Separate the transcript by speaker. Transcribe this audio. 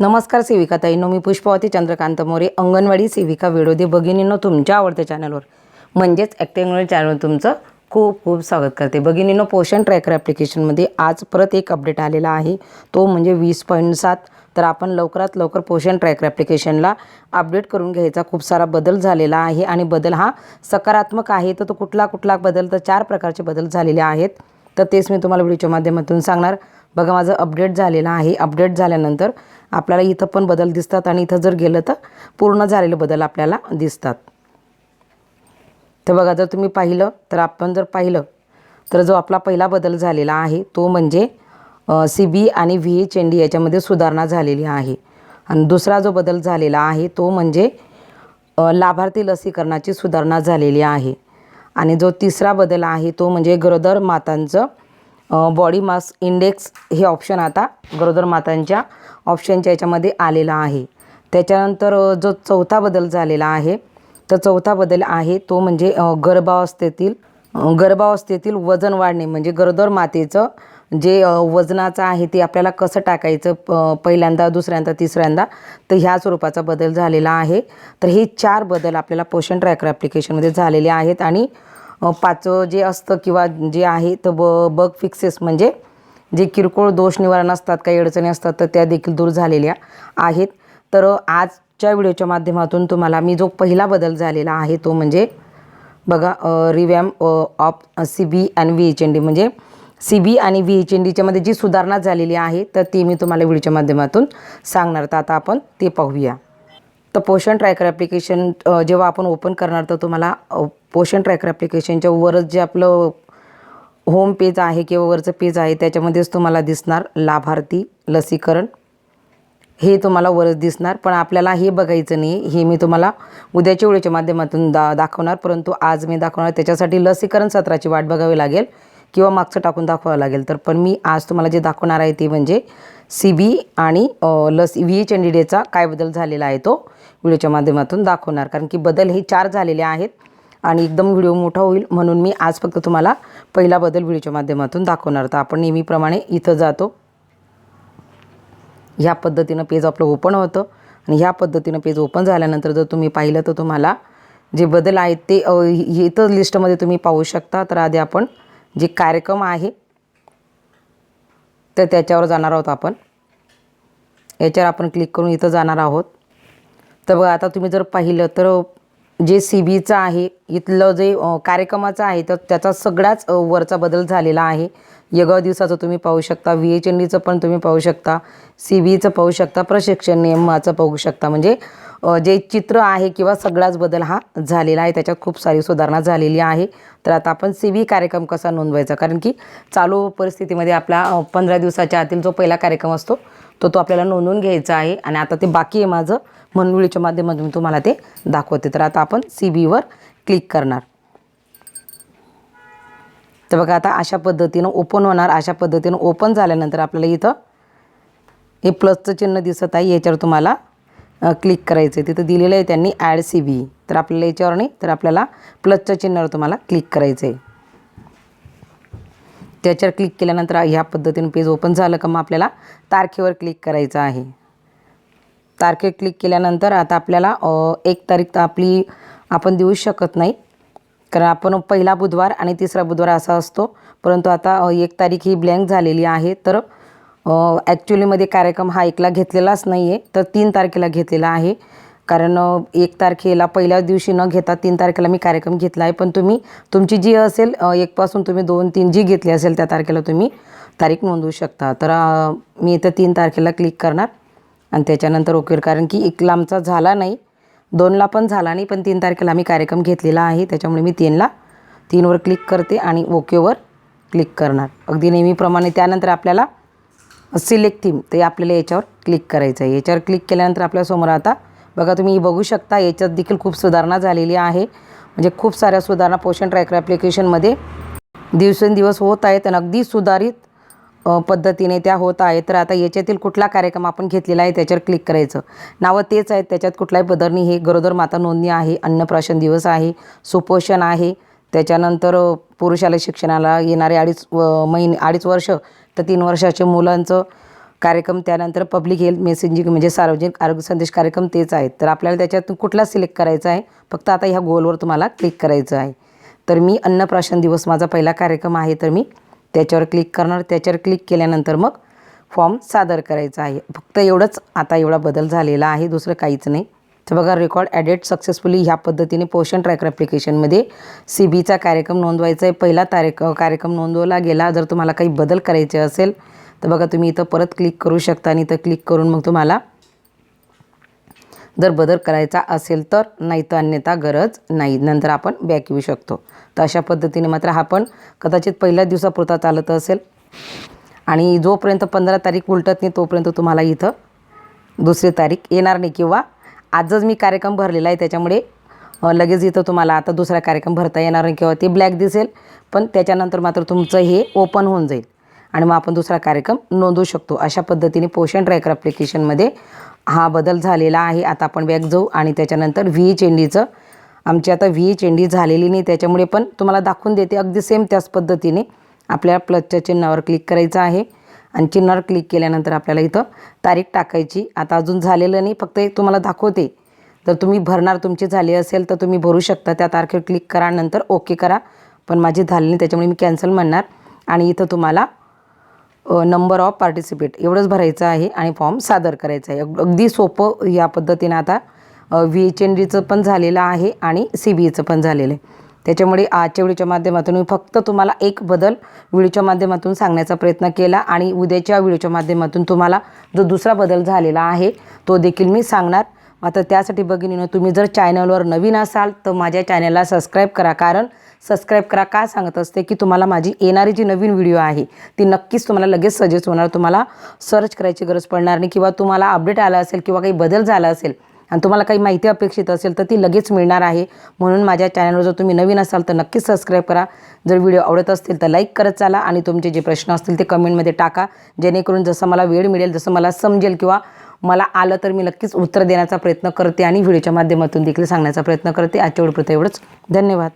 Speaker 1: नमस्कार सेविका ताईनो मी पुष्पावती चंद्रकांत मोरे अंगणवाडी सेविका विरोधी भगिनींनो तुमच्या आवडत्या चॅनलवर म्हणजेच ॲक्टिंग चॅनलवर तुमचं खूप खूप स्वागत करते. भगिनींनो पोषण ट्रॅकर ॲप्लिकेशनमध्ये आज परत एक अपडेट आलेला आहे. तो म्हणजे वीस पॉईंट सात. तर आपण लवकरात लवकर पोषण ट्रॅकर ॲप्लिकेशनला अपडेट करून घ्यायचा. खूप सारा बदल झालेला आहे आणि बदल हा सकारात्मक आहे. तर तो कुठला कुठला बदल? तर चार प्रकारचे बदल झालेले आहेत. तर तेच मी तुम्हाला व्हिडिओच्या माध्यमातून सांगणार. बघा माझं अपडेट झालेलं आहे. अपडेट झाल्यानंतर आपल्याला इथं पण बदल दिसतात आणि इथं जर गेलं तर पूर्ण झालेले बदल आपल्याला दिसतात. तर बघा जर तुम्ही पाहिलं तर आपण जर पाहिलं तर जो आपला पहिला बदल झालेला आहे तो म्हणजे सी बी आणि व्ही एच एन डी याच्यामध्ये सुधारणा झालेली आहे. आणि दुसरा जो बदल झालेला आहे तो म्हणजे लाभार्थी लसीकरणाची सुधारणा झालेली आहे. आणि जो तिसरा बदल आहे तो म्हणजे गरोदर मातांचं बॉडी मास इंडेक्स हे ऑप्शन आता गरोदर मातांच्या ऑप्शनच्या याच्यामध्ये आलेला आहे. त्याच्यानंतर जो चौथा बदल झालेला आहे तर चौथा बदल आहे तो म्हणजे गर्भावस्थेतील गर्भावस्थेतील वजन वाढणे म्हणजे गरोदर मातेचं जे वजनाचं आहे ते आपल्याला कसं टाकायचं प पहिल्यांदा दुसऱ्यांदा तिसऱ्यांदा तर ह्या स्वरूपाचा बदल झालेला आहे. तर हे चार बदल आपल्याला पोषण ट्रॅकर ॲप्लिकेशनमध्ये झालेले आहेत आणि पाचवं जे असतं किंवा जे आहे तर ब बग फिक्सेस म्हणजे जे किरकोळ दोष निवारण असतात काही अडचणी असतात तर त्या देखील दूर झालेल्या आहेत. तर आजच्या व्हिडिओच्या माध्यमातून तुम्हाला मी जो पहिला बदल झालेला आहे तो म्हणजे बघा रिवॅम ऑफ सी बी आणि व्ही एच एन डी म्हणजे सी बी आणि व्ही एच एन डीच्यामध्ये जी सुधारणा झालेली आहे तर ती मी तुम्हाला व्हिडिओच्या माध्यमातून सांगणार. तर आता आपण ते पाहूया. तर पोषण ट्रॅकर ॲप्लिकेशन जेव्हा आपण ओपन करणार तर तुम्हाला पोषण ट्रॅकर ॲप्लिकेशनच्या वरच जे आपलं होम पेज आहे किंवा वरचं पेज आहे त्याच्यामध्येच तुम्हाला दिसणार लाभार्थी लसीकरण. हे तुम्हाला वरच दिसणार पण आपल्याला हे बघायचं नाही. हे मी तुम्हाला उद्याच्या वेळेच्या माध्यमातून दा दाखवणार परंतु आज मी दाखवणार त्याच्यासाठी लसीकरण सत्राची वाट बघावी लागेल किंवा मागचं टाकून दाखवावं लागेल. तर पण मी आज तुम्हाला जे दाखवणार आहे ते म्हणजे सी बी आणि लस व्ही एच एन डी डेचा काय बदल झालेला आहे तो व्हिडिओच्या माध्यमातून दाखवणार. कारण की बदल हे चार झालेले आहेत आणि एकदम व्हिडिओ मोठा होईल म्हणून मी आज फक्त तुम्हाला पहिला बदल व्हिडिओच्या माध्यमातून दाखवणार. तर आपण नेहमीप्रमाणे इथं जातो. ह्या पद्धतीनं पेज आपलं ओपन होतं आणि ह्या पद्धतीनं पेज ओपन झाल्यानंतर जर तुम्ही पाहिलं तर तुम्हाला जे बदल आहेत ते इथं लिस्टमध्ये तुम्ही पाहू शकता. तर आधी आपण जे कार्यक्रम आहे तर त्याच्यावर जाणार आहोत आपण. याच्यावर आपण क्लिक करून इथं जाणार आहोत. तर बघा आता तुम्ही जर पाहिलं तर जे सी बीचं आहे इथलं जे कार्यक्रमाचं आहे तर त्याचा सगळाच वरचा बदल झालेला आहे. यगाव दिवसाचं तुम्ही पाहू शकता व्ही एच एन डीचं पण तुम्ही पाहू शकता सी बीचं पाहू शकता प्रशिक्षण नियमाचं पाहू शकता. म्हणजे जे चित्र आहे किंवा सगळाच बदल हा झालेला आहे त्याच्यात खूप सारी सुधारणा झालेली आहे. तर आता आपण सी बी कार्यक्रम कसा नोंदवायचा? कारण की चालू परिस्थितीमध्ये आपला पंधरा दिवसाच्या आतील जो पहिला कार्यक्रम असतो तो तो आपल्याला नोंदवून घ्यायचा आहे आणि आता ते बाकी आहे माझं. म्हणून व्हिडिओच्या माध्यमातून मी तुम्हाला ते दाखवते. तर आता आपण सी बीवर क्लिक करणार. तर बघा आता अशा पद्धतीनं ओपन होणार. अशा पद्धतीनं ओपन झाल्यानंतर आपल्याला इथं हे प्लसचं चिन्ह दिसत आहे. याच्यावर तुम्हाला क्लिक करायचं आहे तिथं दिलेलं आहे त्यांनी ॲड सी बी तर आपल्याला याच्यावर नाही तर आपल्याला प्लसच्या चिन्हावर तुम्हाला क्लिक करायचं आहे त्याच्यावर क्लिक केल्यानंतर ह्या पद्धतीनं पेज ओपन झालं का मग आपल्याला तारखेवर क्लिक करायचं आहे. तारखेवर क्लिक केल्यानंतर आता आपल्याला एक तारीख तर आपली आपण देऊ शकत नाही. कारण आपण पहिला बुधवार आणि तिसरा बुधवार असा असतो. परंतु आता एक तारीख ही ब्लँक झालेली आहे. तर ॲक्च्युलीमध्ये कार्यक्रम हा एकला घेतलेलाच नाही आहे तर तीन तारखेला घेतलेला आहे. कारण एक तारखेला पहिल्या दिवशी न घेता तीन तारखेला मी कार्यक्रम घेतला आहे. पण तुम्ही तुमची जी असेल एकपासून तुम्ही दोन तीन जी घेतली असेल त्या तारखेला तुम्ही तारीख नोंदवू शकता. तर मी इथं तीन तारखेला क्लिक करणार आणि त्याच्यानंतर ओके. कारण की एक लांबचा झाला नाही. दोनला पण झाला नाही पण तीन तारखेला आम्ही कार्यक्रम घेतलेला आहे. त्याच्यामुळे मी तीनला तीनवर क्लिक करते आणि ओकेवर क्लिक करणार. अगदी नेहमीप्रमाणे त्यानंतर आपल्याला सिलेक्ट थीम ते आपल्याला याच्यावर क्लिक करायचं आहे. याच्यावर क्लिक केल्यानंतर आपल्यासमोर आता बघा तुम्ही बघू शकता याच्यात देखील खूप सुधारणा झालेली आहे. म्हणजे खूप साऱ्या सुधारणा पोषण ट्रॅकर ॲप्लिकेशनमध्ये दिवसेंदिवस होत आहेत आणि अगदी सुधारित पद्धतीने त्या होत आहेत. तर आता याच्यातील कुठला कार्यक्रम आपण घेतलेला आहे त्याच्यावर क्लिक करायचं. नावं तेच आहेत त्याच्यात कुठलाही बदल नाही हे गरोदर माता नोंदणी आहे अन्नप्राशन दिवस आहे सुपोषण आहे. त्याच्यानंतर पुरुषाला शिक्षणाला येणारे अडीच व महिने अडीच वर्ष तर तीन वर्षाच्या मुलांचं कार्यक्रम त्यानंतर पब्लिक हेल्थ मेसेजिंग म्हणजे सार्वजनिक आरोग्य संदेश कार्यक्रम तेच आहेत. तर आपल्याला त्याच्यातून कुठला सिलेक्ट करायचा आहे? फक्त आता ह्या गोलवर तुम्हाला क्लिक करायचं आहे. तर मी अन्नप्राशन दिवस माझा पहिला कार्यक्रम आहे तर मी त्याच्यावर क्लिक करणार. त्याच्यावर क्लिक केल्यानंतर मग फॉर्म सादर करायचा आहे. फक्त एवढंच आता एवढा बदल झालेला आहे दुसरं काहीच नाही. तर बघा रेकॉर्ड ॲडेड सक्सेसफुली ह्या पद्धतीने पोषण ट्रॅकर ॲप्लिकेशनमध्ये सी बीचा कार्यक्रम नोंदवायचा आहे. पहिला तारीख कार्यक्रम नोंदवला गेला. जर तुम्हाला काही बदल करायचे असेल तर बघा तुम्ही इथं परत क्लिक करू शकता आणि इथं क्लिक करून मग तुम्हाला जर बदल करायचा असेल तर नाही तर अन्यथा गरज नाही. नंतर आपण बॅक येऊ शकतो. तर अशा पद्धतीने मात्र हा पण कदाचित पहिल्याच दिवसापुरता चालत असेल. आणि जोपर्यंत पंधरा तारीख उलटत नाही तोपर्यंत तुम्हाला इथं दुसरी तारीख येणार नाही किंवा आजच मी कार्यक्रम भरलेला आहे त्याच्यामुळे लगेच इथं तुम्हाला आता दुसरा कार्यक्रम भरता येणार नाही किंवा ते ब्लॅक दिसेल. पण त्याच्यानंतर मात्र तुमचं हे ओपन होऊन जाईल. आणि मग आपण दुसरा कार्यक्रम नोंदवू शकतो. अशा पद्धतीने पोषण ट्रॅकर ॲप्लिकेशनमध्ये हा बदल झालेला आहे. आता आपण बॅग जाऊ आणि त्याच्यानंतर व्ही चेंडीचं आमची आता व्ही चेंडी झालेली नाही. त्याच्यामुळे पण तुम्हाला दाखवून देते. अगदी सेम त्याच पद्धतीने आपल्या प्लसच्या चिन्हावर क्लिक करायचं आहे. आणि चिन्हावर क्लिक केल्यानंतर आपल्याला इथं तारीख टाकायची. आता अजून झालेलं नाही. फक्त एक तुम्हाला दाखवते. जर तुम्ही भरणार तुमची झाली असेल तर तुम्ही भरू शकता. त्या तारखेवर क्लिक करा. नंतर ओके करा. पण माझी झाली नाही. त्याच्यामुळे मी कॅन्सल म्हणणार. आणि इथं तुम्हाला नंबर ऑफ पार्टिसिपेट एवढंच भरायचं आहे आणि फॉर्म सादर करायचा आहे. अगदी सोपं या पद्धतीनं आता व्ही एच एन डीचं पण झालेलं आहे आणि सी बी एचं पण झालेलं आहे. त्याच्यामुळे आजच्या व्हिडिओच्या माध्यमातून मी फक्त तुम्हाला एक बदल व्हिडिओच्या माध्यमातून सांगण्याचा प्रयत्न केला आणि उद्याच्या व्हिडिओच्या माध्यमातून तुम्हाला जो दुसरा बदल झालेला आहे तो देखील मी सांगणार. मात्र त्यासाठी बघिनीनं तुम्ही जर चॅनलवर नवीन असाल तर माझ्या चॅनलला सबस्क्राईब करा. कारण सबस्क्राईब करा. का सांगत असते की तुम्हाला माझी येणारी जी नवीन व्हिडिओ आहे ती नक्कीच तुम्हाला लगेच सजेस्ट होणार. तुम्हाला सर्च करायची गरज पडणार नाही किंवा तुम्हाला अपडेट आला असेल किंवा काही बदल झाला असेल आणि तुम्हाला काही माहिती अपेक्षित असेल तर ती लगेच मिळणार आहे. म्हणून माझ्या चॅनलवर जर तुम्ही नवीन असाल तर नक्कीच सबस्क्राईब करा. जर व्हिडिओ आवडत असतील तर लाईक करत चाला आणि तुमचे जे प्रश्न असतील ते कमेंटमध्ये टाका. जेणेकरून जसं मला वेळ मिळेल जसं मला समजेल किंवा मला आलं तर मी नक्कीच उत्तर देण्याचा प्रयत्न करते आणि व्हिडिओच्या माध्यमातून देखील सांगण्याचा प्रयत्न करते. आजच्या व्हिडिओपुरतं एवढंच. धन्यवाद.